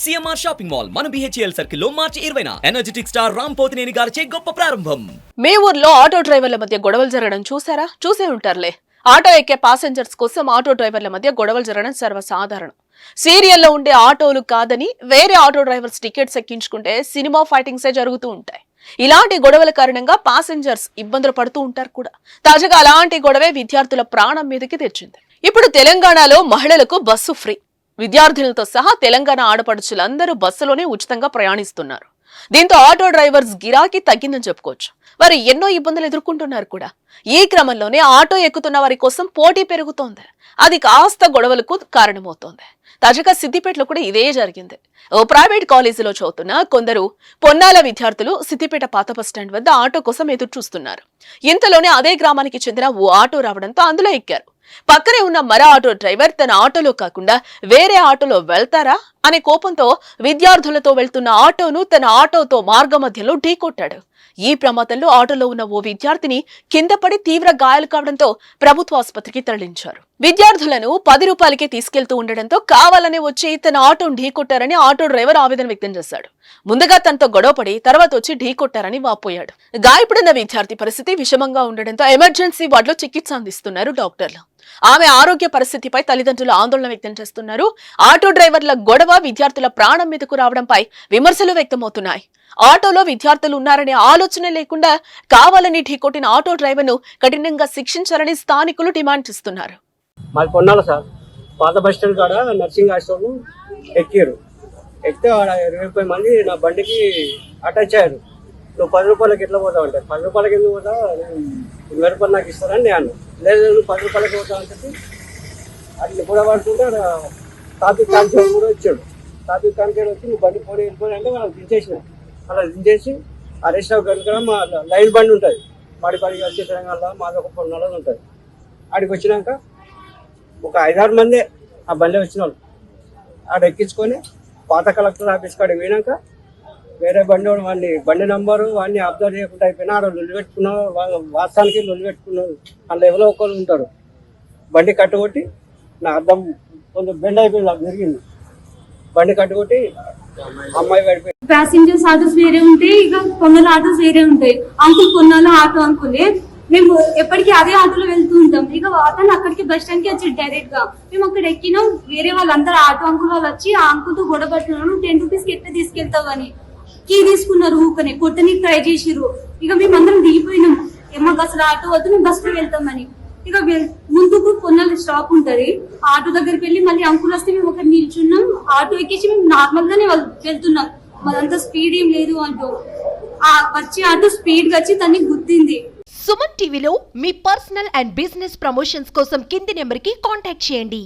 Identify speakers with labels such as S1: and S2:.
S1: CMR shopping mall మన BHEL సర్కిల్లో మార్చి ఇరవైన. ఎనర్జెటిక్ స్టార్ రామ్ పోతినేని గారిచే గొప్ప ప్రారంభం.
S2: మీ ఊర్లో ఆటో డ్రైవర్ల మధ్య గొడవలు జరగడం చూసారా? చూసే ఉంటారులే. ఆటో ఎక్కే పాసెంజర్స్ కోసం ఆటో డ్రైవర్ల మధ్య గొడవలు జరగడం సర్వసాధారణం. సీరియల్లో ఉండే ఆటోలు కాదని వేరే ఆటో డ్రైవర్స్ టికెట్స్ ఎక్కించుకుంటే సినిమా ఫైటింగ్సే జరుగుతూ ఉంటాయి. ఇలాంటి గొడవల కారణంగా పాసెంజర్స్ ఇబ్బందులు పడుతూ ఉంటారు కూడా. తాజాగా అలాంటి గొడవే విద్యార్థుల ప్రాణం మీదకి తెచ్చింది. ఇప్పుడు తెలంగాణలో మహిళలకు బస్సు ఫ్రీ. విద్యార్థులతో సహా తెలంగాణ ఆడపడుచులందరూ బస్సులోనే ఉచితంగా ప్రయాణిస్తున్నారు. దీంతో ఆటో డ్రైవర్స్ గిరాకీ తగ్గిందని చెప్పుకోవచ్చు. వారు ఎన్నో ఇబ్బందులు ఎదుర్కొంటున్నారు కూడా. ఈ క్రమంలోనే ఆటో ఎక్కుతున్న వారి కోసం పోటీ పెరుగుతోంది. అది కాస్త గొడవలకు కారణమవుతోంది. తాజాగా సిద్దిపేటలో కూడా ఇదే జరిగింది. ఓ ప్రైవేట్ కాలేజీలో చదువుతున్న కొందరు పొన్నాల విద్యార్థులు సిద్దిపేట పాత బస్ స్టాండ్ వద్ద ఆటో కోసం ఎదురు చూస్తున్నారు ఇంతలోనే అదే గ్రామానికి చెందిన ఓ ఆటో రావడంతో అందులో ఎక్కారు. పక్కనే ఉన్న మరో ఆటో డ్రైవర్ తన ఆటోలో కాకుండా వేరే ఆటోలో వెళ్తారా అనే కోపంతో విద్యార్థులతో వెళ్తున్న ఆటోను తన ఆటోతో మార్గ మధ్యలో ఢీకొట్టాడు. ఈ ప్రమాదంలో ఆటోలో ఉన్న ఓ విద్యార్థిని కింద పడి తీవ్ర గాయాలు కావడంతో ప్రభుత్వ ఆసుపత్రికి తరలించారు. విద్యార్థులను పది రూపాయలకే తీసుకెళ్తూ ఉండడంతో కావాలనే వచ్చి తన ఆటోను ఢీకొట్టారని ఆటో డ్రైవర్ ఆవేదన వ్యక్తం చేశాడు. ముందుగా తనతో గొడవపడి తర్వాత వచ్చి ఢీకొట్టారని వాపోయాడు. గాయపడిన విద్యార్థి పరిస్థితి విషమంగా ఉండడంతో ఎమర్జెన్సీ వార్డులో చికిత్స అందిస్తున్నారు డాక్టర్లు. ఆమె ఆరోగ్య పరిస్థితిపై తల్లిదండ్రులు ఆందోళన వ్యక్తం చేస్తున్నారు. ఆటో డ్రైవర్ల గొడవ విద్యార్థుల ప్రాణం మీదకు రావడంపై విమర్శలు వ్యక్తమవుతున్నాయి. ఆటోలో విద్యార్థులు ఉన్నారనే ఆలోచన లేకుండా కావాలని ఢీకొట్టిన ఆటో డ్రైవర్ను కఠినంగా శిక్షించాలని స్థానికులు డిమాండ్ చేస్తున్నారు.
S3: మాది పొన్నాల సార్. పాత బస్ స్టాండ్ కాడ నర్సింగ్ హాస్టల్ ఎక్కారు. ఎక్కితే ఇరవై మంది నా బండికి అటాచ్ అయ్యారు. నువ్వు పది రూపాయలకి ఎట్లా పోతావు అంటే పది రూపాయలకి ఎందుకు పోతా నేను ఇరవై రూపాయలు నాకు ఇస్తానని నేను లేదు లేదు, నువ్వు పది రూపాయలకి పోతావు అంటే అట్లా కూడా పడుతుంటే ఆడ టాపిక్ కూడా వచ్చాడు. తాపిక్ కాన్సర్ వచ్చి నువ్వు బండి పోనీ వెళ్ళిపోయి అంటే వాళ్ళకి దించేసిన అలా దించేసి అరెస్ట్ అవ్వ కూడా మా లైన్ బండి ఉంటుంది. పడి పడి వచ్చే తెలంగాణలో మాది ఒక పొన్నాలో ఉంటుంది. ఆడికి వచ్చినాక ఒక ఐదారు మందే ఆ బండి వచ్చిన వాళ్ళు ఆడ ఎక్కించుకొని పాత కలెక్టర్ ఆఫీస్ కాడికి పోయినాక వేరే బండి వాడు వాడిని బండి నంబరు వాడిని అబ్జర్వ్ చేయకుండా అయిపోయినా ఆడ లొల్లి పెట్టుకున్నారు వాళ్ళ వాస్తవానికి లొల్లి పెట్టుకున్నారు అందులో ఎవరో ఒకరు ఉంటారు. బండి కట్టుకొట్టి నా అర్థం కొంచెం బెండ్ అయిపోయింది నాకు జరిగింది. బండి కట్టుకొట్టి
S4: ప్యాసింజర్స్ ఆటోస్ వేరే ఉంటాయి ఇక కొన్నాళ్ళు ఆటోస్ వేరే ఉంటాయి. అంకుల్ కొన్నాళ్ళు ఆటో అంకులే మేము ఎప్పటికీ అదే ఆటోలో వెళ్తూ ఉంటాం. ఇక అతను అక్కడికి బస్ స్టాండ్కి వచ్చి డైరెక్ట్గా. మేము అక్కడ ఎక్కినాం. వేరే వాళ్ళందరూ ఆటో అంకుల్ వాళ్ళు వచ్చి ఆ అంకుల్తో గొడవ పడుతున్నాను టెన్ రూపీస్కి ఎట్లా తీసుకెళ్తావు అని. కీ తీసుకున్నారు ఊకనే కొట్టనికి ట్రై చేసిర్రు. ఇక మేము అందరం దిగిపోయినాం. ఏమో అసలు ఆటో వద్దు మేము బస్లో వెళ్తామని ఇక ముందుకు కొన్నాళ్ళ స్టాప్ ఉంటది. ఆటో దగ్గరికి వెళ్ళి మళ్ళీ అంకుల్ వస్తే మేము ఒకటి నిల్చున్నాం. ఆటో ఎక్కేసి మేము నార్మల్ గానే వెళ్తున్నాం. మాదంతా స్పీడ్ ఏం లేదు అంటూ. ఆ వచ్చి ఆటో స్పీడ్గా వచ్చి తన్ని గుద్దింది.
S5: సుమన్ టీవీలో మీ పర్సనల్ అండ్ బిజినెస్ ప్రమోషన్స్ కోసం కింది నెంబర్కి కాంటాక్ట్ చేయండి.